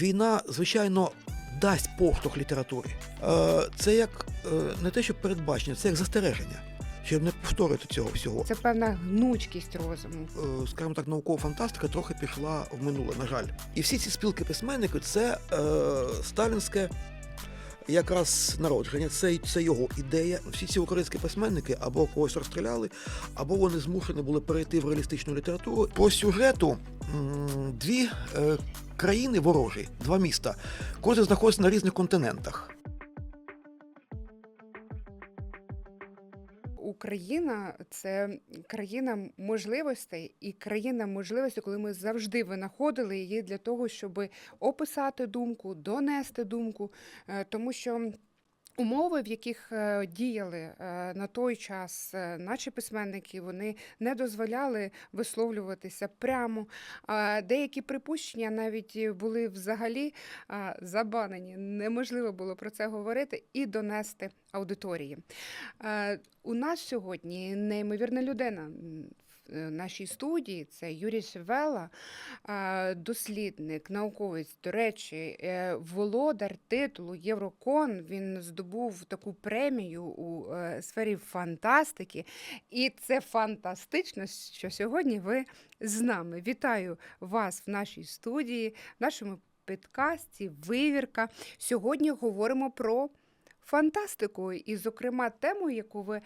Війна, звичайно, дасть поштовх літературі. Е, Це як е, не те, що передбачення, це як застереження, щоб не повторити цього всього. Це певна гнучкість розуму. Е, Скажімо так, наукова фантастика трохи пішла в минуле, на жаль. І всі ці спілки письменників це сталінське якраз народження, це, це його ідея. Всі ці українські письменники або когось розстріляли, або вони змушені були перейти в реалістичну літературу. По сюжету дві е, країни ворожі, два міста, кожен знаходиться на різних континентах. Україна це країна можливостей і країна можливостей, коли ми завжди винаходили її для того, щоб описати думку, донести думку, Е, тому що. Умови, в яких е, діяли е, на той час е, наші письменники, вони не дозволяли висловлюватися прямо. Деякі припущення навіть були взагалі забанені. Неможливо було про це говорити і донести аудиторії. У нас сьогодні неймовірна людина. Нашій студії це Юрій Шевела, дослідник, науковець. До речі, е, володар титулу Єврокон. Він здобув таку премію у е, сфері фантастики. І це фантастично, що сьогодні ви з нами. Вітаю вас в нашій студії, в нашому підкасті Вивірка. Сьогодні говоримо про фантастику. І, зокрема, тему, яку ви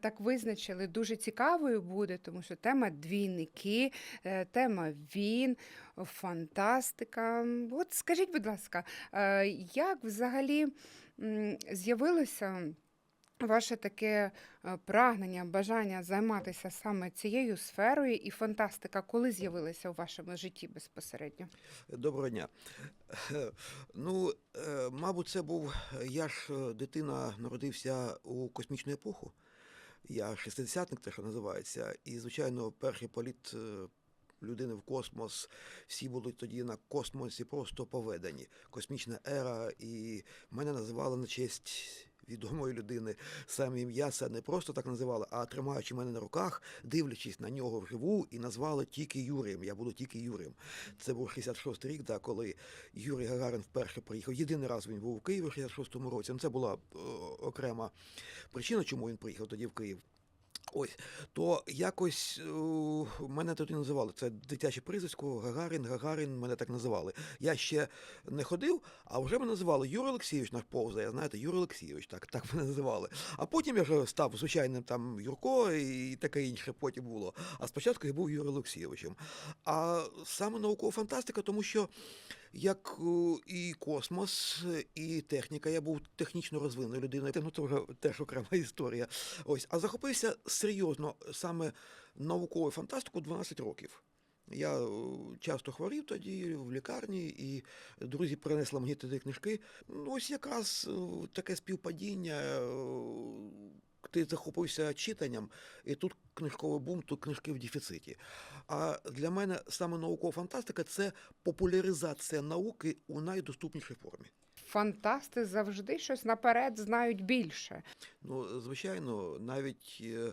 так визначили, дуже цікавою буде, тому що тема двійники, е, тема він, фантастика. От скажіть, будь ласка, е, як взагалі з'явилося? Ваше таке е, прагнення, бажання займатися саме цією сферою і фантастика, коли з'явилася у вашому житті безпосередньо? Доброго дня. Ну, е, мабуть, це був. Я ж е, дитина народився у космічну епоху. Я шестидесятник, те, що називається. І, звичайно, перший політ людини в космос, всі були тоді на космосі просто поведені. Космічна ера, і мене називали на честь. Відомої людини саме ім'я це не просто так називали, а тримаючи мене на руках, дивлячись на нього вживу, і назвали тільки Юрієм. Я буду тільки Юрієм. Це був 66-й рік, да, коли Юрій Гагарин вперше приїхав. Єдиний раз він був у Києві в 66-му році. Ну, Це була е, окрема причина, чому він приїхав тоді в Київ. Ось, то якось е, мене тоді називали. Це дитяче прізвисько, Гагарін, Гагарін, мене так називали. Я ще не ходив, а вже мене називали Юрій Олексійович наш повзає, знаєте, Юрій Олексійович, так, так мене називали. А потім я вже став звичайним там Юрко і таке інше потім було. А спочатку я був Юрій Олексійовичем. А саме наукова фантастика, тому що як е, і космос, і техніка. Я був технічно розвиненою людиною. Ну це вже теж окрема історія. Ось, а захопився серйозно саме науковою фантастикою 12 років. Я е, часто хворів тоді в лікарні, і друзі принесли мені туди книжки. Ну, ось якраз е, таке співпадіння. Ти захопився читанням, і тут книжковий бум, тут книжки в дефіциті. А для мене саме наукова фантастика це популяризація науки у найдоступнішій формі. Фантасти завжди щось наперед знають більше. Ну, звичайно, навіть е,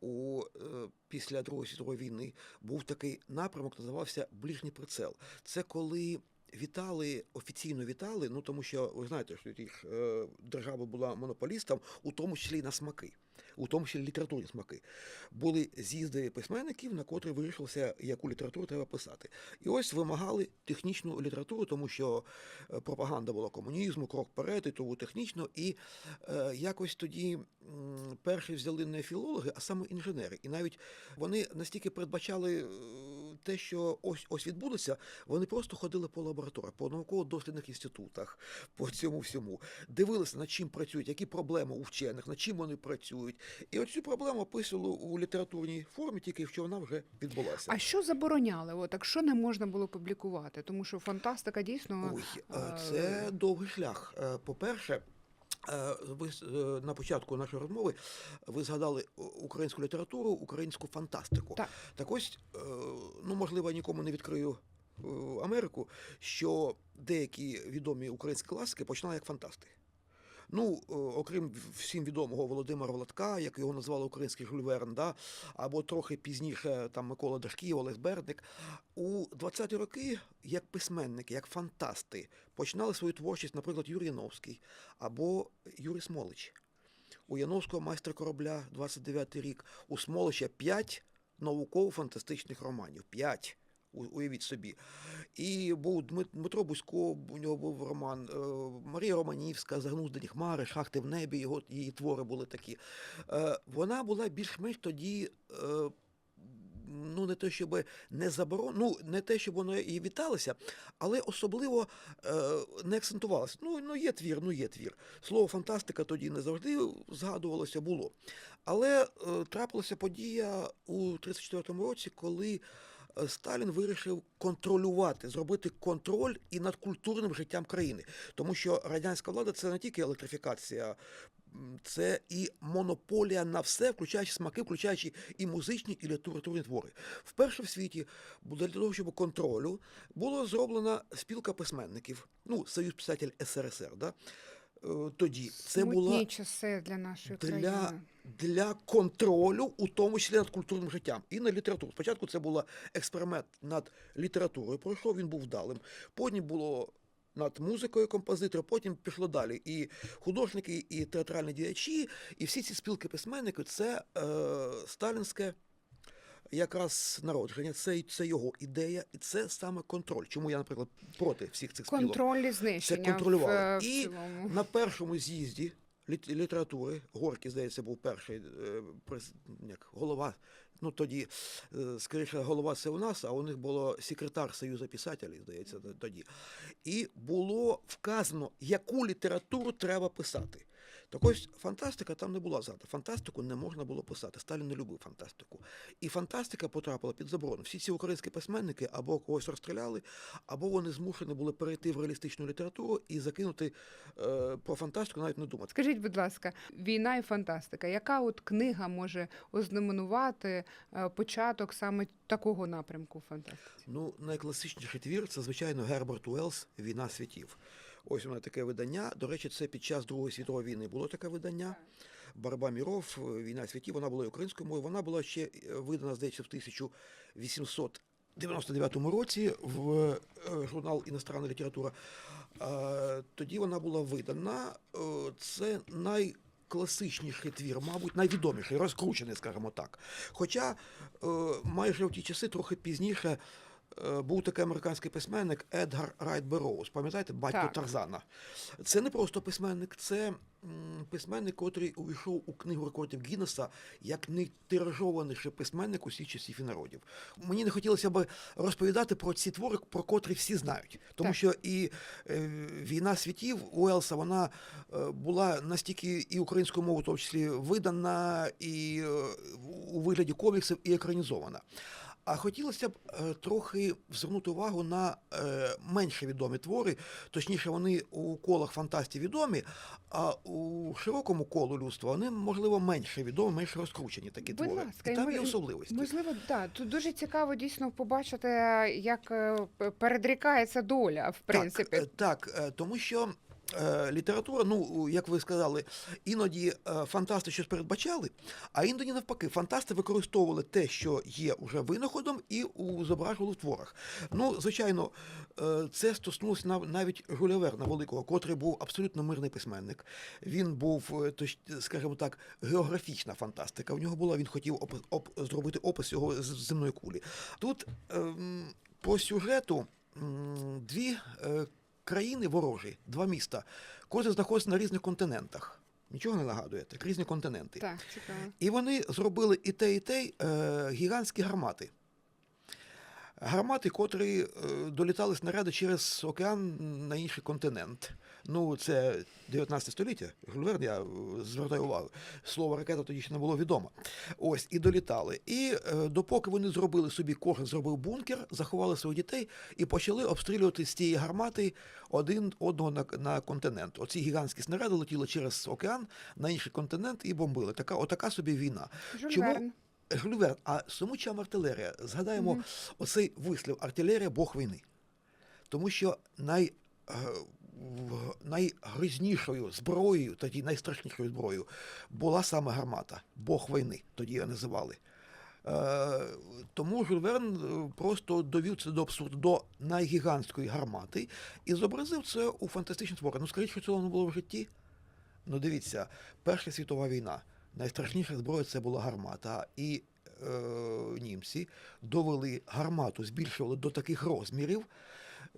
у е, після Другої світової війни був такий напрямок, називався ближній прицел. Це коли. Вітали офіційно вітали, ну тому що ви знаєте, що їх е, держава була монополістом, у тому числі й на смаки, у тому числі літературні смаки. Були з'їзди письменників, на котрі вирішилося, яку літературу треба писати. І ось вимагали технічну літературу, тому що е, пропаганда була комунізму, крок вперед, і тому технічно. І е, якось тоді перші взяли не філологи, а саме інженери. І навіть вони настільки передбачали е, те, що ось ось відбудеться, вони просто ходили по лабораторіях, по науково-дослідних інститутах, по цьому всьому, дивилися, над чим працюють, які проблеми у вчених, над чим вони працюють. І оцю проблему описували у літературній формі, тільки що вона вже відбулася. А що забороняли? От, так що не можна було публікувати? Тому що фантастика дійсно Ой, е, е, це довгий шлях. Е, По-перше, е, ви е, на початку нашої розмови ви згадали українську літературу, українську фантастику. Так. Так ось, е, ну можливо, я нікому не відкрию е, Америку, що деякі відомі українські класики починали як фантасти. Ну, е, окрім всім відомого Володимира Владка, як його назвали український Жюль Верн, да? або трохи пізніше там Микола Дашків, Олег Бердник, у 20-ті роки як письменники, як фантасти починали свою творчість, наприклад, Юрій Яновський або Юрій Смолич. У Яновського майстер корабля 29-й рік, у Смолича 5 науково-фантастичних романів. 5. Уявіть собі. І був Дмит- Дмитро Бузько, у нього був роман, е, Марія Романівська, Загнуздані хмари, Шахти в небі, його, її твори були такі. Е, Вона була більш-менш тоді. е, Ну, не те, щоб не заборон... ну, не те, щоб воно і віталося, але особливо е, не акцентувалося. Ну, ну, є твір, ну є твір. Слово фантастика тоді не завжди згадувалося, було. Але е, трапилася подія у 34-му році, коли Сталін вирішив контролювати, зробити контроль і над культурним життям країни. Тому що радянська влада це не тільки електрифікація, це і монополія на все, включаючи смаки, включаючи і музичні, і літературні твори. Вперше в світі для того, щоб контролю була зроблена спілка письменників, ну, Союз писатель СРСР. Да? Тоді це Смутні була часи для нашої для, країни. для контролю, у тому числі над культурним життям і над літературою. Спочатку це був експеримент над літературою, пройшов, він був вдалим. Потім було над музикою композитора, потім пішло далі. І художники, і театральні діячі, і всі ці спілки письменників це е, сталінське. Якраз народження, це, це його ідея, і це саме контроль. Чому я, наприклад, проти всіх цих спілок? Контроль і знищення Це контролювали. в, е, в І на першому з'їзді літ- літератури, Горький, здається, був перший е, як, голова. Ну тоді, е, скоріше, голова це у нас, а у них було секретар Союзу писателів, здається, тоді. І було вказано, яку літературу треба писати. Так ось фантастика там не була згадана. Фантастику не можна було писати. Сталін не любив фантастику. І фантастика потрапила під заборону. Всі ці українські письменники або когось розстріляли, або вони змушені були перейти в реалістичну літературу і закинути е, про фантастику, навіть не думати. Скажіть, будь ласка, війна і фантастика. Яка от книга може ознаменувати е, початок саме такого напрямку фантастики? Ну, найкласичніший твір це, звичайно, Герберт Уеллс «Війна світів. Ось воно таке видання. До речі, це під час Другої світової війни було таке видання. Боротьба міров, війна світів, вона була українською мовою. Вона була ще е, видана, здається, в 1899 році в е, журнал Іностранна література. Тоді вона була видана. Е, Це найкласичніший твір, мабуть, найвідоміший, розкручений, скажімо так. Хоча майже в ті часи, трохи пізніше, був такий американський письменник Едгар Райт Берроуз. Пам'ятаєте, батько Так. Тарзана. Це не просто письменник, це письменник, котрий увійшов у книгу рекордів Гіннеса як найтиражованіший письменник усіх часів і народів. Мені не хотілося б розповідати про ці твори, про котрі всі знають. Тому Так. що і е, війна світів Уелса вона е, була настільки і українською мовою, в тому числі видана, і е, у вигляді коміксів, і екранізована. А хотілося б е, трохи звернути увагу на е, менше відомі твори, точніше, вони у колах фантастів відомі, а у широкому колу людства вони, можливо, менше відомі, менше розкручені такі Будь твори. ласка, і там є особливості. Можливо, так. Тут дуже цікаво дійсно побачити, як е, передрікається доля, в принципі. Так, так тому що література, ну, як ви сказали, іноді е, фантасти щось передбачали, а іноді навпаки, фантасти використовували те, що є уже винаходом, і зображували в творах. Ну, звичайно, е, це стоснулося навіть Жюля Верна Великого, котрий був абсолютно мирний письменник. Він був, е, скажімо так, географічна фантастика. У нього була, він хотів опис, оп, зробити опис його з- земної кулі. Тут ем, по сюжету м, дві е, країни ворожі, два міста, Кожен знаходиться на різних континентах. Нічого не нагадує, так різні континенти. Так, цікаво. І вони зробили і те, і те е, гігантські гармати. Гармати, котрі е, долітали снаряди через океан на інший континент. Ну, це 19 століття. Верн, я е, звертаю увагу. Слово ракета тоді ще не було відомо. Ось, і долітали. І е, допоки вони зробили собі, кожен зробив бункер, заховали своїх дітей і почали обстрілювати з цієї гармати один одного на, на континент. Оці гігантські снаряди летіли через океан на інший континент і бомбили. Така, отака собі війна. Жюль Чому- Верн. А чому чам артилерія? Згадаємо Мгм. оцей вислів артилерія Бог війни. Тому що най, е, найгризнішою зброєю, тоді найстрашнішою зброєю, була саме гармата, Бог війни, тоді її називали. Е, тому Жюль Верн е, просто довів це до абсурду, до найгігантської гармати і зобразив це у фантастичні твори. Ну, скажіть, що цього не було в житті? Ну, дивіться, Перша світова війна, найстрашніша зброя це була гармата. І е, німці довели гармату, збільшували до таких розмірів,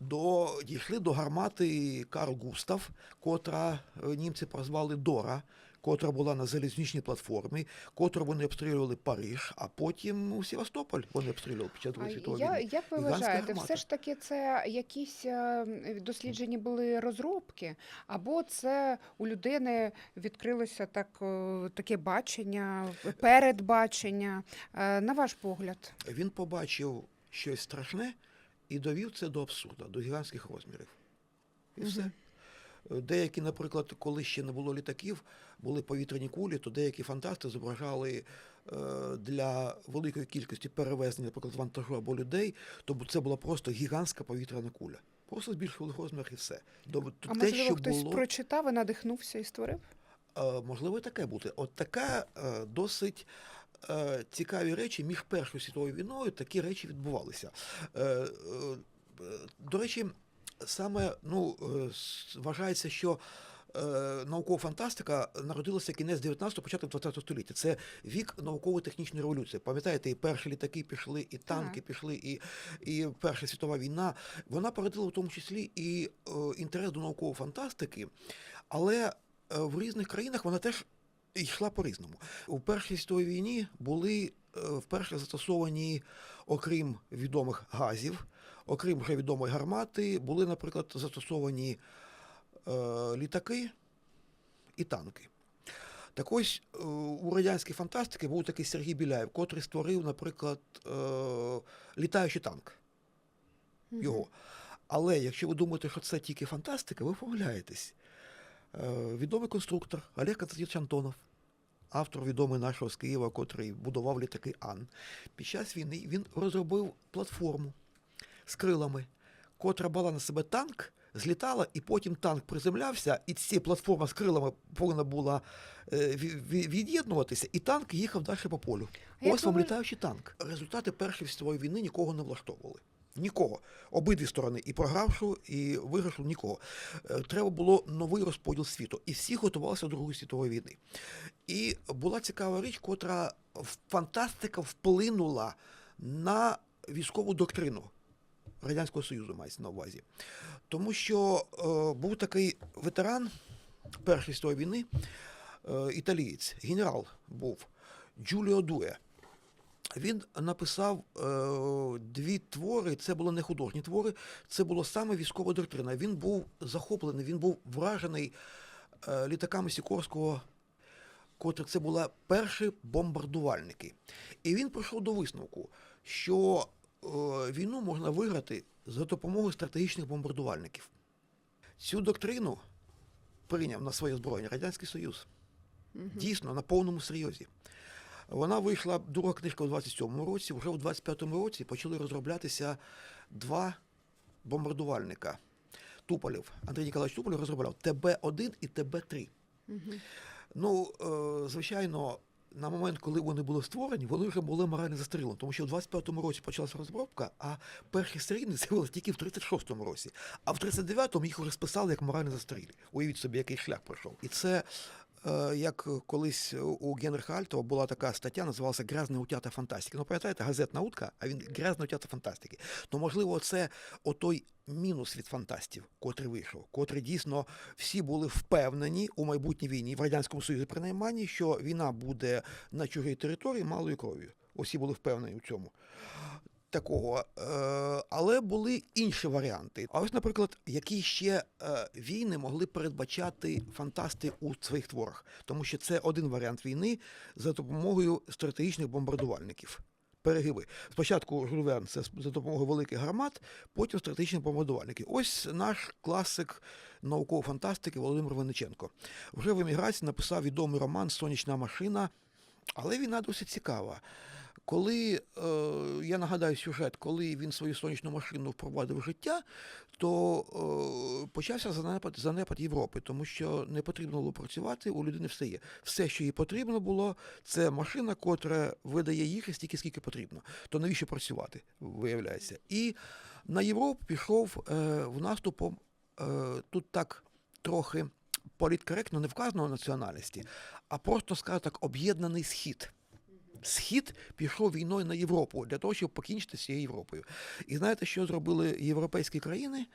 до, дійшли до гармати Карл Густав, котра е, німці прозвали Дора, котра була на залізничній платформі, котру вони обстрілювали Париж, а потім у Севастополь вони обстрілювали під час Другої світової я, війни. як ви вважаєте, все ж таки це якісь е, досліджені були розробки, або це у людини відкрилося так, е, таке бачення, передбачення? Е, На ваш погляд? Він побачив щось страшне і довів це до абсурду, до гігантських розмірів. І все. Деякі, наприклад, коли ще не було літаків, були повітряні кулі, то деякі фантасти зображали е, для великої кількості перевезення, наприклад, вантажу або людей, то це була просто гігантська повітряна куля. Просто збільшували розмір і все. До- А те, можливо, що хтось було, прочитав і надихнувся і створив? Е, Можливо, таке бути. От така е, досить цікаві речі між Першою світовою війною такі речі відбувалися. До речі, саме ну, е, вважається, що е, наукова фантастика народилася кінець 19-го, початок 20-го століття. Це вік науково-технічної революції. Пам'ятаєте, і перші літаки пішли, і танки пішли, і, і Перша світова війна. Вона породила в тому числі і е, інтерес до наукової фантастики, але в різних країнах вона теж йшла по-різному. У Першій світовій війні були вперше застосовані, окрім відомих газів, окрім вже відомої гармати, були, наприклад, застосовані е, літаки і танки. Так ось е, у радянській фантастики був такий Сергій Біляєв, котрий створив, наприклад, е, літаючий танк його. Але якщо ви думаєте, що це тільки фантастика, ви помиляєтесь. Е, Відомий конструктор Олег Константинович Антонов, автор відомий нашого з Києва, котрий будував літаки Ан. Під час війни він розробив платформу з крилами, котра була на себе танк, злітала, і потім танк приземлявся, і ця платформа з крилами повинна була е, ві- ві- від'єднуватися, і танк їхав далі по полю. А Ось ви вам вваж- літаючий танк. Результати Першої світової війни нікого не влаштовували. Нікого. Обидві сторони, і програвшу, і виграшу нікого. Е, Треба було новий розподіл світу. І всі готувалися до Другої світової війни. І була цікава річ, котра фантастика вплинула на військову доктрину Радянського Союзу, мається на увазі. Тому що е, був такий ветеран Першої світової війни, е, італієць, генерал був Джуліо Дуе. Він написав е, дві твори, це були не художні твори, це було саме військова доктрина. Він був захоплений, він був вражений е, літаками Сікорського, котрі це були перші бомбардувальники. І він прийшов до висновку, що війну можна виграти за допомогою стратегічних бомбардувальників. Цю доктрину прийняв на своє озброєння Радянський Союз. Дійсно, на повному серйозі. Вона вийшла, друга книжка у 27-му році, вже у 25-му році почали розроблятися два бомбардувальника. Туполів. Андрій Ніколаївич Туполів розробляв ТБ-1 і ТБ-3. Ну, е, звичайно, на момент, коли вони були створені, вони вже були морально застрілені, тому що в 25-му році почалася розробка, а перші серійні з'явилися тільки в 36-му році. А в 39-му їх вже списали як морально застрілі. Уявіть собі, який шлях пройшов. І це. Е, Як колись у Генриха Альтова була така стаття, називалася Грязне утята фантастики. Ну, пам'ятаєте, газетна утка, а він грязне утята фантастики. То, можливо, це отой мінус від фантастів, котрий вийшов, котрий дійсно всі були впевнені у майбутній війні в Радянському Союзі, принаймні, що війна буде на чужій території малою кров'ю. Усі були впевнені у цьому. Такого, е, але були інші варіанти. А ось, наприклад, які ще е, війни могли передбачати фантасти у своїх творах, тому що це один варіант війни за допомогою стратегічних бомбардувальників. Перегиби. Спочатку Жюль Верн це за допомогою великих гармат, потім стратегічних бомбардувальників. Ось наш класик наукової фантастики Володимир Винниченко. Вже в еміграції написав відомий роман Сонячна машина, але війна досить цікава. Коли е, я нагадаю сюжет, коли він свою сонячну машину впровадив життя, то е, почався занепад, занепад Європи, тому що не потрібно було працювати, у людини все є. Все, що їй потрібно було, це машина, котра видає їх стільки, скільки потрібно. То навіщо працювати, виявляється. І на Європу пішов е, в наступом тут так трохи політкоректно не вказано національності, а просто, скажімо так, об'єднаний схід. Схід пішов війною на Європу для того, щоб покінчити з цією Європою. І знаєте, що зробили європейські країни?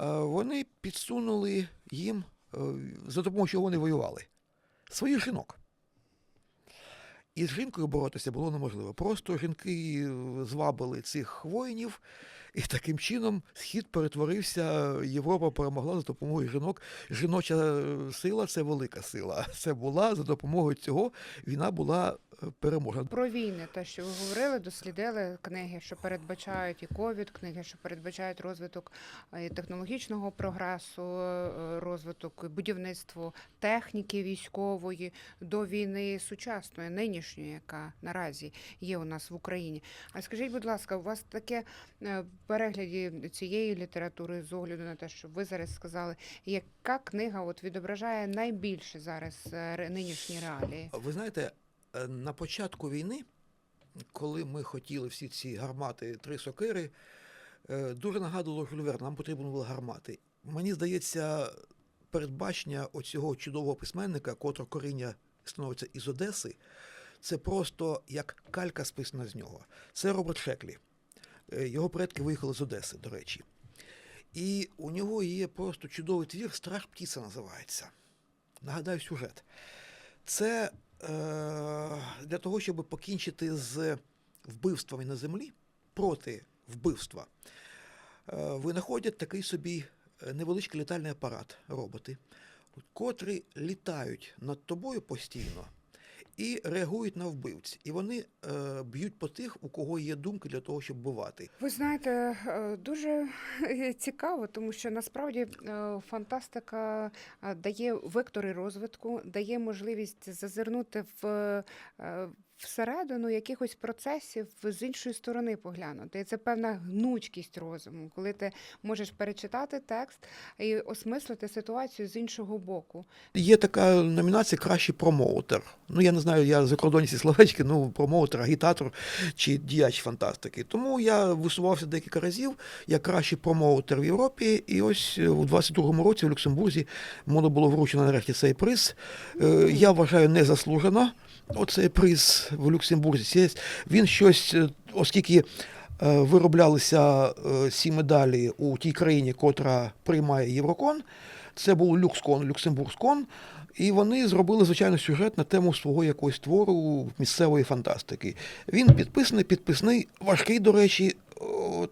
Е, Вони підсунули їм, е, за допомогою чого вони воювали, своїх жінок. І з жінкою боротися було неможливо. Просто жінки е, звабили цих воїнів, і таким чином схід перетворився, Європа перемогла за допомогою жінок. Жіноча е, сила це велика сила. Це була за допомогою цього війна була е, переможена. Про війни, те, що ви говорили, дослідили книги, що передбачають і ковід, книги, що передбачають розвиток е, технологічного прогресу, розвиток будівництва техніки військової до війни сучасної, нинішньої, яка наразі є у нас в Україні. А скажіть, будь ласка, у вас таке перегляді цієї літератури з огляду на те, що ви зараз сказали, яка книга от відображає найбільше зараз е, нинішні реалії? Ви знаєте, е, на початку війни, коли ми хотіли всі ці гармати три сокири, е, дуже нагадувало Верна, нам потрібні були гармати. Мені здається, передбачення оцього чудового письменника, котро коріння становиться із Одеси, це просто як калька списана з нього. Це Роберт Шеклі. Е, Його предки виїхали з Одеси, до речі. І у нього є просто чудовий твір Страж птиця називається. Нагадаю сюжет. Це е, для того, щоб покінчити з вбивствами на землі проти вбивства, е, винаходять такий собі е, невеличкий літальний апарат, роботи, котрі літають над тобою постійно і реагують на вбивць. І вони е, б'ють по тих, у кого є думки для того, щоб бувати. Ви знаєте, е, дуже цікаво, тому що насправді е, фантастика е, дає вектори розвитку, дає можливість зазирнути в всередину якихось процесів з іншої сторони поглянути. І це певна гнучкість розуму, коли ти можеш перечитати текст і осмислити ситуацію з іншого боку. Є така номінація Кращий промоутер. Ну, я не знаю, я за кордоні ці словечки, ну, промоутер, агітатор чи діяч фантастики. Тому я висувався декілька разів як кращий промоутер в Європі. І ось е, у 22-му році в Люксембурзі воно було вручено нарешті цей приз. Е, Я вважаю незаслужено. Оцей приз в Люксембурзі. Він щось, е, оскільки. е, Вироблялися е, ці медалі у тій країні, котра приймає Єврокон. Це був Люкскон, Люксембургскон. І вони зробили, звичайно, сюжет на тему свого якогось твору місцевої фантастики. Він підписаний, підписний, важкий, до речі,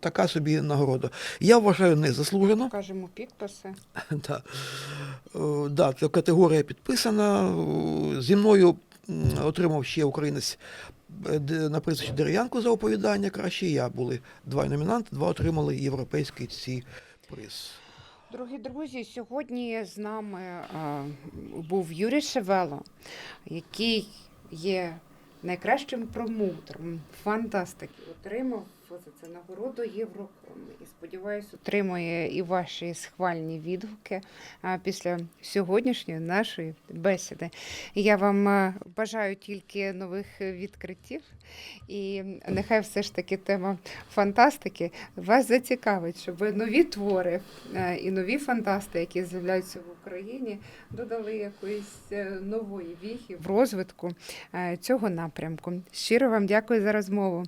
така собі нагорода. Я вважаю незаслужено. Кажемо підписи. Да. Е, Да, категорія підписана. Е, Зі мною отримав ще українець е, на прізвище Дерев'янку за оповідання краще. Я були два номінанти, два отримали європейський ці приз. Дорогі друзі, сьогодні з нами а, був Юрій Шевело, який є найкращим промоутером фантастики. Отримав за це нагороду Єврокон. І сподіваюся, отримує і ваші схвальні відгуки після сьогоднішньої нашої бесіди. Я вам бажаю тільки нових відкриттів, і нехай все ж таки тема фантастики вас зацікавить, щоб нові твори е, і нові фантасти, які з'являються в Україні, додали якоїсь е, нової віхи в розвитку е, цього напрямку. Щиро вам дякую за розмову.